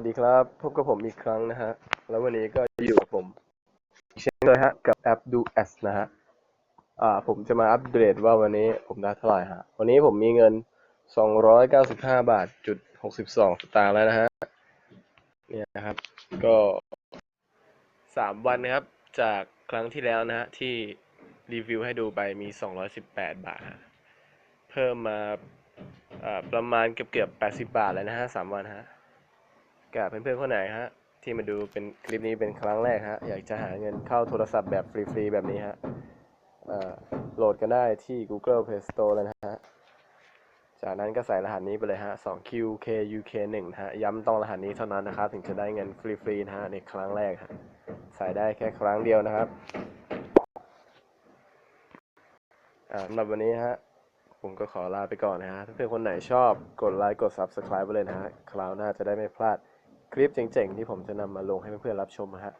วัสดีครับ พบกับผมอีกครั้งนะฮะ แล้ววันนี้ก็อยู่กับผมอีกเช่นเคยฮะ กับแอป Do Ads นะฮะ อ่า ผมจะมาอัปเดตว่าวันนี้ผมได้เท่าไหร่ฮะ วันนี้ผมมีเงิน 295 บาทจุด62 สตางค์แล้วนะฮะ เนี่ยนะครับ ก็ 3 วันนะครับ จากครั้งที่แล้วนะฮะ ที่รีวิวให้ดูไปมี 218 บาทฮะ เพิ่มมาประมาณเกือบเกือบ80 บาทเลยนะฮะสามวันฮะ กับเพื่อนๆคนไหนฮะที่มาดูเป็นคลิปนี้เป็นครั้งแรกฮะอยากจะหาเงินเข้าโทรศัพท์แบบฟรีๆแบบนี้ฮะโหลดกันได้ที่ Google Play Store เลยนะฮะจากนั้นก็ใส่รหัสนี้ไปเลยฮะ 2QKUK1 นะฮะ ย้ำต้องรหัสนี้เท่านั้นนะครับ ถึงจะได้เงินฟรีๆนะฮะ ในครั้งแรกฮะ ใส่ได้แค่ครั้งเดียวนะครับสำหรับวันนี้ฮะ ผมก็ขอลาไปก่อนนะฮะ ถ้าเพื่อนคนไหนชอบกดไลค์ กด Subscribe ไปเลยนะฮะ คราวหน้าจะได้ไม่พลาด คลิปเจ๋งๆ ที่ผมจะนำมาลงให้เพื่อนๆรับชมนะฮะ